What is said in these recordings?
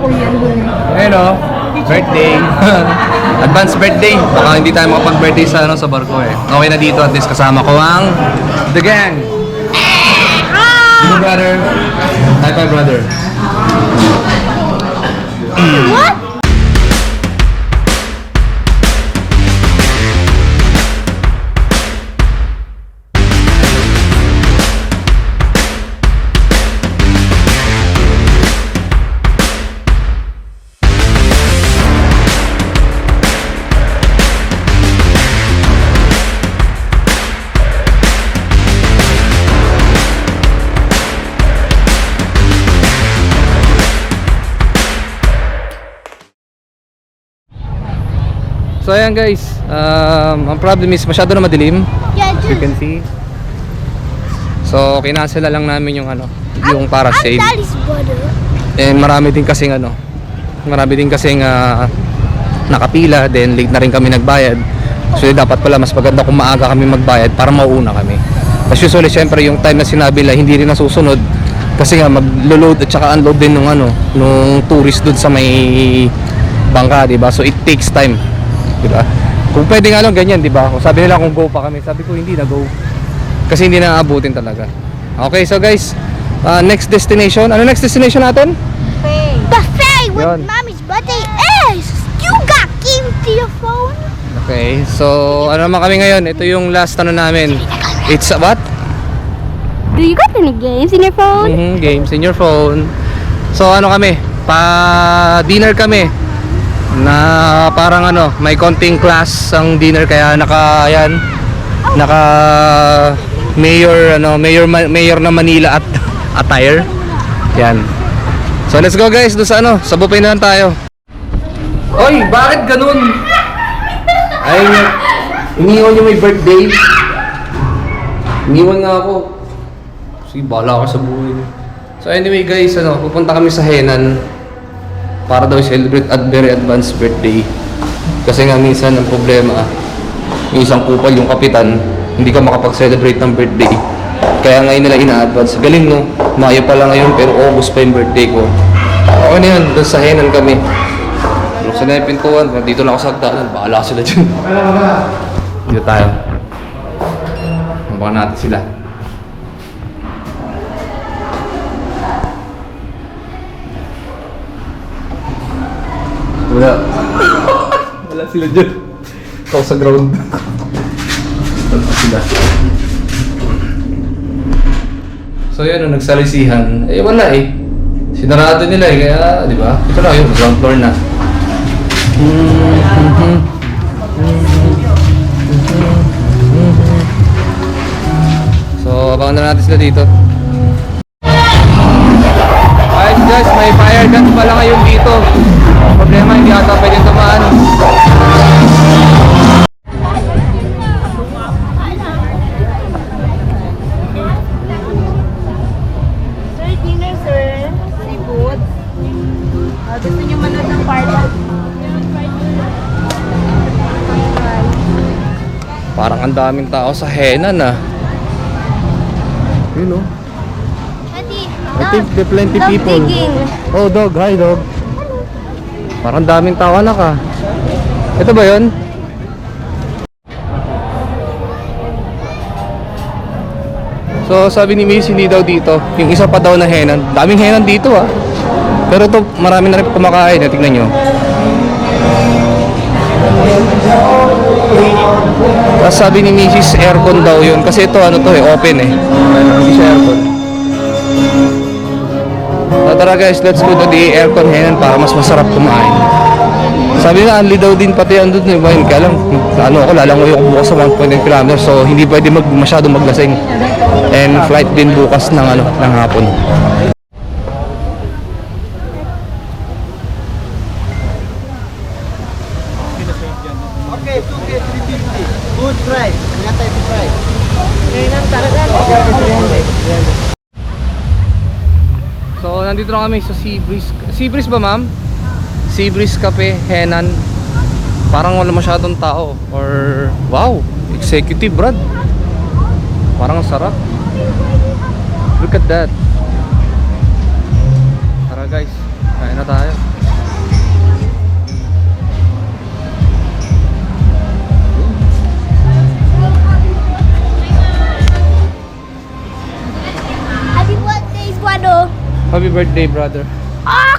kuya yun. Ayun o, birthday. Advance birthday. Baka hindi tayo makapag-birthday sa, ano, sa barko eh. Okay na dito at least kasama ko ang The Gang. Hello brother. High five brother. What? So ayan guys, um, ang problem is masyado na madilim. Yeah, you can see. So kinansel na lang namin yung ano, yung para brother. And marami din kasing ano, marami din kasing ah, nakapila, then late na rin kami nagbayad. So dapat pala mas maganda kung maaga kami magbayad para mauuna kami. As usually, syempre yung time na sinabi nila hindi rin nasusunod kasi nga maglo-load at saka unload din nung ano, nung tourist doon sa may bangka, 'di ba? So it takes time, 'di ba? Kung pwede nga lang ganyan, 'di ba? Kung sabi nila kung go pa kami, sabi ko hindi na go. Kasi hindi na aabutin talaga. Okay, so guys, ah, next destination. Ano next destination natin? Buffet with Yun. mommy's birthday is. You got game to your phone? Okay, so ano naman kami ngayon? Ito yung last ano namin. It's what? Do you got any games in your phone? Mhm, games in your phone. So ano kami? Pa dinner kami. Na parang ano, may konting class ang dinner kaya naka yan naka mayor ano, mayor Ma- mayor ng Manila at attire. Yan. So let's go guys, doon sa ano, sa buffet na tayo. Oy, bakit ganun? Ay, iniwan niyo may birthday. Iniwan nga ako. Sige, bahala ka sa buhay. So anyway guys, ano, pupunta kami sa Henan para daw celebrate at very advanced birthday. Kasi nga minsan ang problema, yung isang kupal, yung kapitan, hindi ka makapag-celebrate ng birthday. Kaya ngayon nila ina-advance. Galing no, Mayo pa lang ngayon pero August pa yung birthday ko. Okay na yun, doon sa Henan kami. Na yung pintuan, dito na ako sa hagdanan, bahala sila dyan. Dito tayo. Mabakan natin sila. Wala. Wala sila dyan. Ikaw sa ground. Wala sila. So yun, nung nagsalisihan, eh wala eh. Sinarado nila eh, kaya, di ba? Ito na yun, ground floor na. So, abangan na natin sila dito. Alright guys, may fire gun pala ngayon dito. Problema, hindi ata pwedeng tumaan. Sir, dinner, sir. Seafood. Uh, gusto niyo manood ng parla? Parang ang daming tao sa Henan ah. Oh. Daddy, I think there plenty dog people. digging. Oh, dog. Hi, dog. Parang daming tao anak ah. Ito ba yun? So, sabi ni Miss, hindi daw dito. Yung isa pa daw na henan. Daming henan dito ah. Pero to marami na rin kumakain. eh. Tingnan nyo. Tapos sabi ni Mrs. aircon daw yun. Kasi ito ano to eh, open eh. Siya aircon. So, tara guys, let's go to the aircon henan para mas masarap kumain. Sabi nga, anli daw din pati andun eh. Bayan, kaya lang, ano ako, lalangoy ako bukas sa 1.9 km. So, hindi pwede mag, masyado maglasing. And flight din bukas ng, ano, ng hapon. Okay, 2K 350. Good price. Ingat tayo sa price. So, nandito na kami sa Sea Breeze. Sea Breeze ba, ma'am? Sea Breeze Cafe, Henan. Parang wala masyadong tao. Or, wow, executive, brad. Parang ang sarap. Look at that. Tara, guys. Kain na tayo. Happy birthday, brother. Ah!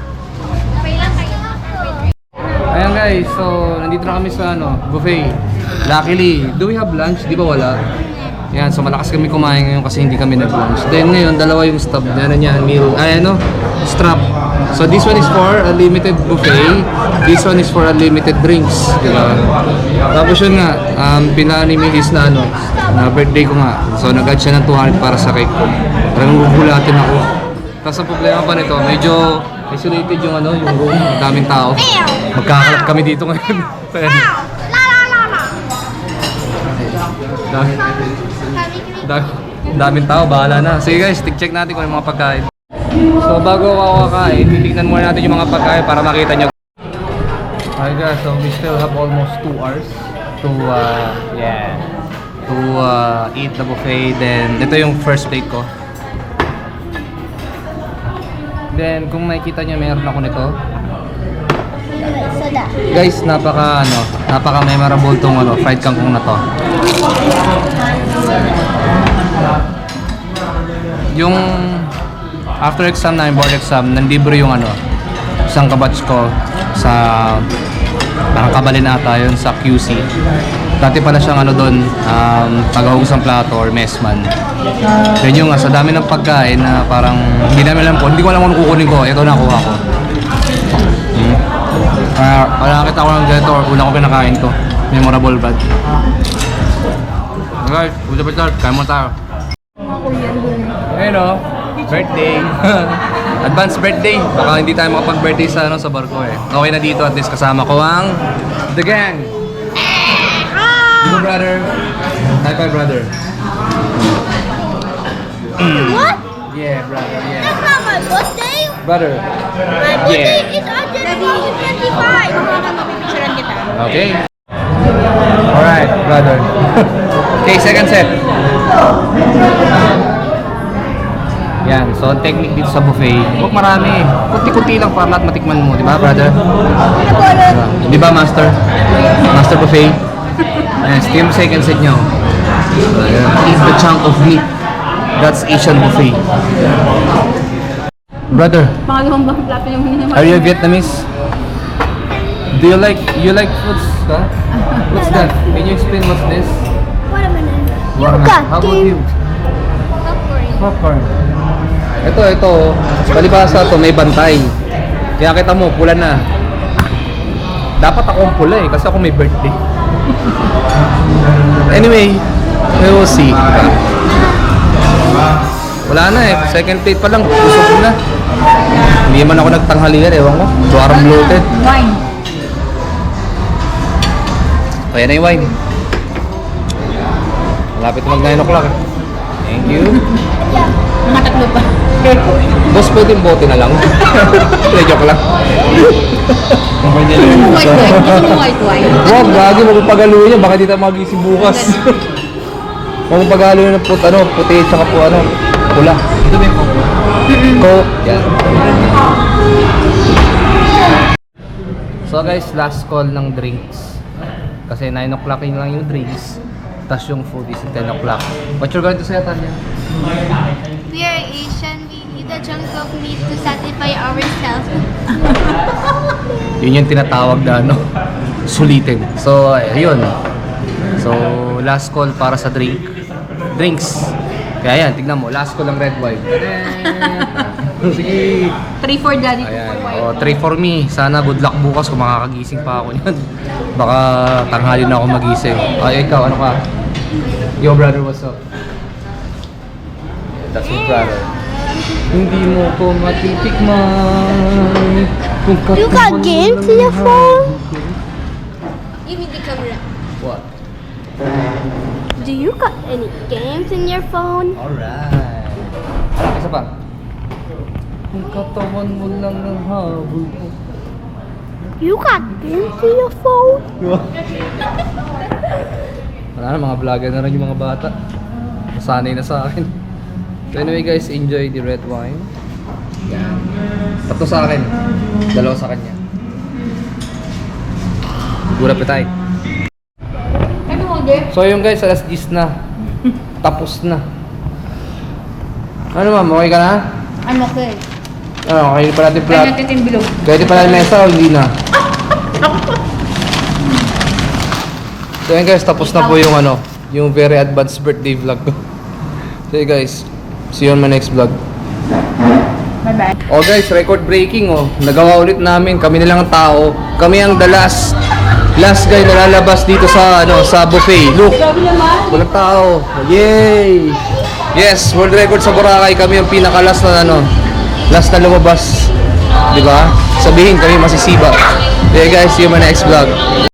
Ayan guys, so nandito na kami sa ano, buffet. Luckily, do we have lunch? Di ba wala? Yan, so malakas kami kumain ngayon kasi hindi kami nag-lunch. Then ngayon, dalawa yung stub na ano niya, meal, ay ano, strap. So this one is for unlimited buffet, this one is for unlimited drinks. Di ba? Tapos yun nga, um, pinala ni Milis na ano, na birthday ko nga. So nag-add siya ng 200 para sa cake ko. Parang gugulatin ako. Tapos ang problema pa nito, medyo isolated yung ano, yung room, daming tao. Magkakalat kami dito ngayon. Dami, dami, daming tao, bahala na. Sige guys, check natin kung yung mga pagkain. So bago ako kakain, titignan muna natin yung mga pagkain para makita nyo. Hi guys, so we still have almost 2 hours to, uh, yeah, to uh, eat the buffet. Then, ito yung first plate ko. Then, kung makikita nyo, meron ako nito. Soda. Guys, napaka ano, napaka memorable tong ano, fried kangkong na to. Yung after exam na, board exam, nanlibre yung ano, isang kabatch ko sa parang kabalin ata yun sa QC. Dati pala siyang ano doon, um, tagahugas ng plato or messman. Yun yung sa dami ng pagkain na parang hindi namin alam po, hindi ko alam kung kukunin ko, ito nakuha ko. Hmm. Kaya wala nakita ko ng ganito or una ko kinakain to. Memorable bad. Guys, ulit pa tayo. Kain mo tayo. Ayun o. Birthday. Advance birthday. Baka hindi tayo makapag-birthday sa, ano, sa barko eh. Okay na dito at least kasama ko ang The Gang. Dito brother. High five brother. What? Yeah brother. Yeah. That's not my birthday. Brother. My birthday is on January 25. Picturean kita. Okay. Alright, brother. okay, second set. Yan, so ang technique dito sa buffet, huwag marami. Kunti-kunti lang para lahat matikman mo, di ba, brother? Di ba, master? Master buffet? Yan, steam second set nyo. Ayan, Eat the chunk of meat. That's Asian buffet. Brother, Pangalawang bang plato yung minimum. Are you Vietnamese? Do you like you like foods? Huh? What's that? Can you explain what's this? Watermelon. You Watermelon. got How about you? Popcorn. Ito, ito. Palibasa to may bantay. Kaya kita mo, pula na. Dapat ako ang pula eh, kasi ako may birthday. Anyway, we will see. Wala na eh. Second plate pa lang. Busog na. Hindi man ako nagtanghalian. Ewan ko. Dwarang bloated. Wine. Kaya na yung wine. Malapit mag 9 o'clock. Thank you. Mga tatlo pa. Boss, pwede yung bote na lang. Hindi, joke lang. White wine. Gusto mo white wine? Wag, gagi, magpapagalo niya. Baka di tayo magising bukas. Magpapagalo niya ng put, ano, puti, tsaka po, ano, pula. Ito yung coke? Coke. Yan. So guys, last call ng drinks. Kasi 9 o'clock yun lang yung drinks. Tapos yung food is 10 o'clock. What you're going to say, Tanya? We are Asian. We eat a chunk of meat to satisfy ourselves. Yun yung tinatawag na ano, sulitin. So, ayun. So, last call para sa drink. Drinks. Kaya yan, tignan mo. Last call ng red wine. Sige. 3 for daddy, 2 Ayan. for white. O, three for me. Sana good luck bukas kung makakagising pa ako niyan. Baka tanghali na ako magising. Ay, ikaw, ano ka? Yo, brother, what's up? That's my brother. Hindi mo ko matitikman kung You got games in your phone? Give me the camera. What? Do you got any games in your phone? Alright. Isa pa? Kung katawan mo lang ng habol ko. You got games in your phone? Wala na, mga vlogger na rin yung mga bata. Nasanay na sa akin. Anyway guys, enjoy the red wine. Yan. Tatlo sa akin. Dalawa sa kanya. Ano mo, Jeff? So yun guys, alas 10 na. Tapos na. Ano ma'am, okay ka na? Ano ko eh? Ano, kainin pa natin Kaya plat. natin yung bilog. Pwede pa natin mesa o hindi na? So yun guys, tapos na po yung ano, yung very advanced birthday vlog ko. So guys, see you on my next vlog. Bye-bye. Oh guys, record breaking oh. Nagawa ulit namin, kami nilang tao. Kami ang the last last guy na lalabas dito sa ano sa buffet. Look, walang tao. Yay! Yes, world record sa Boracay kami ang pinaka last na ano, last na lumabas. 'Di ba? Sabihin kami masisiba. Okay guys, see you in my next vlog.